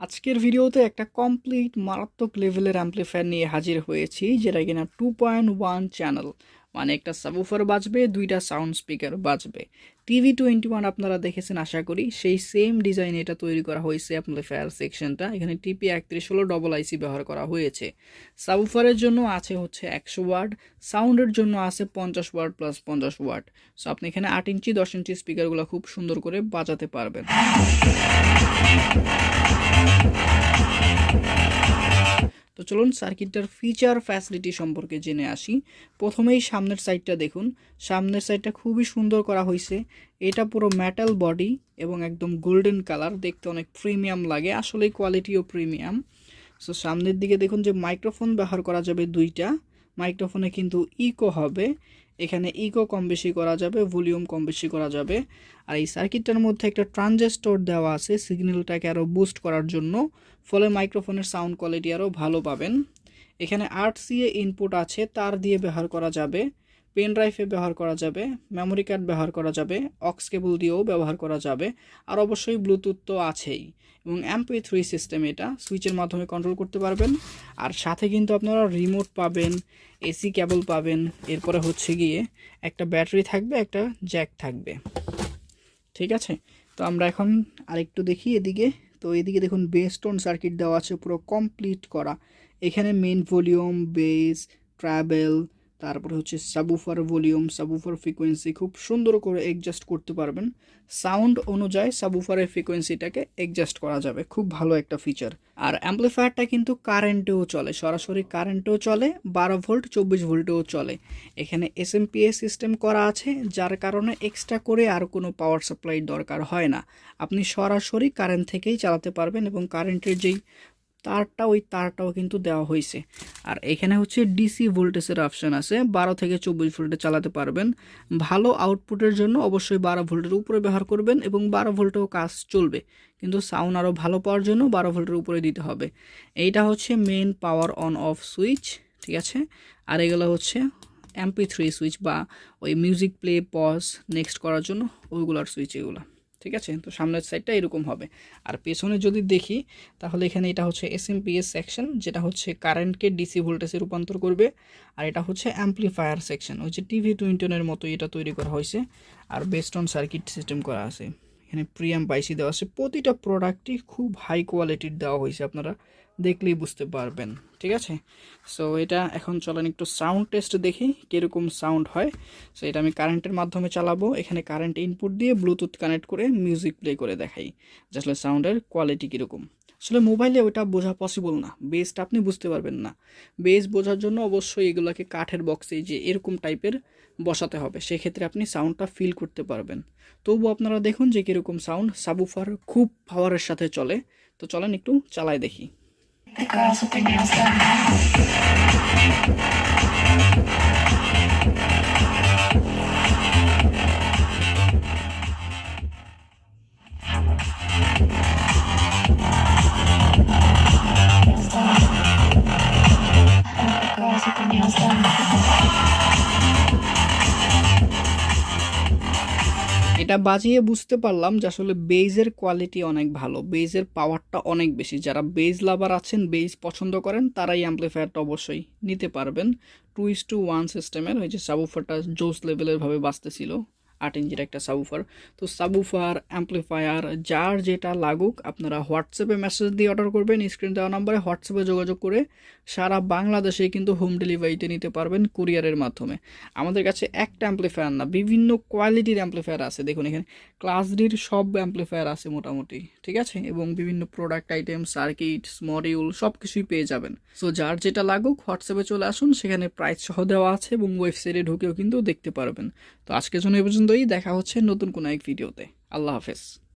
আজকের ভিডিওতে একটা কমপ্লিট মারাত্মক লেভেলের অ্যাম্পলিফায়ার নিয়ে হাজির হয়েছি, যেটা কিনা টু পয়েন্ট ওয়ান চ্যানেল মানে একটা সাবুফার বাজবে, দুইটা সাউন্ড স্পিকার বাজবে। টিভি টোয়েন্টি ওয়ান আপনারা দেখেছেন, আশা করি সেই সেম ডিজাইন এটা তৈরি করা হয়েছে অ্যাম্পলিফায়ার সেকশনটা এখানে টিপি একত্রিশ হলো ডবল আইসি ব্যবহার করা হয়েছে। সাবুফারের জন্য আছে হচ্ছে একশো ওয়ার্ড সাউন্ডের জন্য আছে পঞ্চাশ ওয়ার্ড প্লাস পঞ্চাশ ওয়ার্ড সো আপনি এখানে আট ইঞ্চি, দশ ইঞ্চি স্পিকারগুলো খুব সুন্দর করে বাজাতে পারবেন। তো চলুন সার্কিটটার ফিচার ফ্যাসিলিটি সম্পর্কে জেনে আসি। প্রথমেই সামনের সাইডটা দেখুন। সামনের সাইডটা খুবই সুন্দর করা হয়েছে। এটা পুরো মেটাল বডি এবং একদম গোল্ডেন কালার দেখতে অনেক প্রিমিয়াম লাগে, আসলেই কোয়ালিটিও প্রিমিয়াম সো সামনের দিকে দেখুন যে মাইক্রোফোন ব্যবহার করা যাবে দুইটা। মাইক্রোফোনে কিন্তু ইকো হবে। এখানে ইকো কম বেশি করা যাবে ভলিউম কম বেশি করা যাবে। আর এই সার্কিটটার মধ্যে একটা ট্রানজেস্টর দেওয়া আছে সিগন্যালটাকে আরও বুস্ট করার জন্য। ফলে মাইক্রোফোনের সাউন্ড কোয়ালিটি আরও ভালো পাবেন। এখানে আট সিএ ইনপুট আছে, তার দিয়ে ব্যবহার করা যাবে। পেন ড্রাইভে ব্যবহার করা যাবে, মেমোরি কার্ড ব্যবহার করা যাবে, অক্স কেবল দিয়েও ব্যবহার করা যাবে, আর অবশ্যই ব্লুটুথ তো আছেই এবং এমপি থ্রি সিস্টেম এটা, সুইচের মাধ্যমে কন্ট্রোল করতে পারবেন। আর সাথে কিন্তু আপনারা রিমোট পাবেন, এসি কেবল পাবেন, এরপরে হচ্ছে গিয়ে একটা ব্যাটারি থাকবে, একটা জ্যাক থাকবে। ঠিক আছে? তো আমরা এখন আরেকটু দেখি এদিকে। তো এদিকে দেখুন বেস্টোন সার্কিট দেওয়া আছে, পুরো কমপ্লিট করা। এখানে মেন ভলিউম, বেস, ট্রাভেল তারপরে হচ্ছে সাবুফার ভলিউম সাবুফার ফ্রিকোয়েন্সি খুব সুন্দর করে অ্যাডজাস্ট করতে পারবেন। সাউন্ড অনুযায়ী সাবুফারের ফ্রিকোয়েন্সিটাকে অ্যাডজাস্ট করা যাবে। খুব ভালো একটা ফিচার আর অ্যাম্পলিফায়ারটা কিন্তু কারেন্টেও চলে, সরাসরি কারেন্টেও চলে, বারো ভোল্ট চব্বিশ ভোল্টেও চলে। এখানে এস সিস্টেম করা আছে, যার কারণে এক্সট্রা করে আর কোনো পাওয়ার সাপ্লাই দরকার হয় না। আপনি সরাসরি কারেন্ট থেকেই চালাতে পারবেন এবং কারেন্টের যেই তারটা, ওই তারটাও কিন্তু দেওয়া হয়েছে। আর এখানে হচ্ছে ডিসি ভোল্টেজের অপশান আছে। বারো থেকে চব্বিশ ভোল্টে চালাতে পারবেন। ভালো আউটপুটের জন্য অবশ্যই বারো ভোল্টের উপরে ব্যবহার করবেন এবং বারো ভোল্টেও কাজ চলবে। কিন্তু সাউন্ড আরও ভালো পাওয়ার জন্য বারো ভোল্টের উপরে দিতে হবে। এইটা হচ্ছে main power on off switch ঠিক আছে? আর এগুলো হচ্ছে এমপি থ্রি সুইচ বা ওই মিউজিক প্লে পজ নেক্সট করার জন্য ওইগুলার সুইচ এগুলো। ঠিক আছে? তো সামনের সাইডটা এরকম হবে। আর পেছনে যদি দেখি, তাহলে এখানে এটা হচ্ছে এস এম পিএস সেকশন যেটা হচ্ছে কারেন্টকে ডিসি ভোল্টেজে রূপান্তর করবে। আর এটা হচ্ছে অ্যাম্পলিফায়ার সেকশন ওই যে টিভি টুইন্টনের মতো এটা তৈরি করা হয়েছে। আর বেস্ট অন সার্কিট সিস্টেম করা আছে। এখানে প্রিয়াম পাইসি দেওয়া আছে। প্রতিটা প্রোডাক্টই খুব হাই কোয়ালিটির দেওয়া হয়েছে আপনারা। দেখলেই বুঝতে পারবেন, ঠিক আছে? সো এটা এখন চলেন একটু সাউন্ড টেস্ট দেখি, কীরকম সাউন্ড হয়। সো এটা আমি কারেন্টের মাধ্যমে চালাবো, এখানে কারেন্ট ইনপুট দিয়ে ব্লুটুথ কানেক্ট করে মিউজিক প্লে করে দেখাই, যে আসলে সাউন্ডের কোয়ালিটি কীরকম। আসলে মোবাইলে ওটা বোঝা পসিবল না বেসটা আপনি বুঝতে পারবেন না। বেস বোঝার জন্য অবশ্যই এগুলোকে কাঠের বক্সে যে এরকম টাইপের বসাতে হবে, সেক্ষেত্রে আপনি সাউন্ডটা ফিল করতে পারবেন। তবু আপনারা দেখুন যে কীরকম সাউন্ড সাবুফার খুব পাওয়ারের সাথে চলে। তো চলেন একটু চালায় দেখি। The girls with their nails done. এটা বাজিয়ে বুঝতে পারলাম যে আসলে বেজের কোয়ালিটি অনেক ভালো বেজের পাওয়ারটা অনেক বেশি। যারা বেজ লাভার আছেন বেজ পছন্দ করেন, তারাই অ্যাম্পলিফায়ারটা অবশ্যই নিতে পারবেন। টু ইস টু ওয়ান সিস্টেমের ওই যে সাবুফারটা জোস লেভেলের ভাবে বাঁচতেছিল আট ইঞ্চির একটা সাবুফার তো সাবুফার অ্যাম্পলিফায়ার যার যেটা লাগুক আপনারা হোয়াটসঅ্যাপে মেসেজ দিয়ে অর্ডার করবেন স্ক্রিন দেওয়া নম্বরে হোয়াটসঅ্যাপে যোগাযোগ করে সারা বাংলাদেশে কিন্তু হোম ডেলিভারিতে নিতে পারবেন কুরিয়ারের মাধ্যমে। আমাদের কাছে একটা অ্যাম্পলিফায়ার না, বিভিন্ন কোয়ালিটির অ্যাম্পলিফায়ার আছে। দেখুন এখানে ক্লাস ডির সব অ্যাম্পলিফায়ার আছে মোটামুটি, ঠিক আছে? এবং বিভিন্ন প্রোডাক্ট আইটেম সার্কিটস মডিউল সব কিছুই পেয়ে যাবেন। সো যার যেটা লাগুক হোয়াটসঅ্যাপে চলে আসুন, সেখানে প্রাইস সহ দেওয়া আছে এবং ওয়েবসাইটে ঢুকেও কিন্তু দেখতে পারবেন। তো আজকের জন্য এ পর্যন্তই দেখা হচ্ছে নতুন কোনো এক ভিডিওতে। আল্লাহ হাফেজ।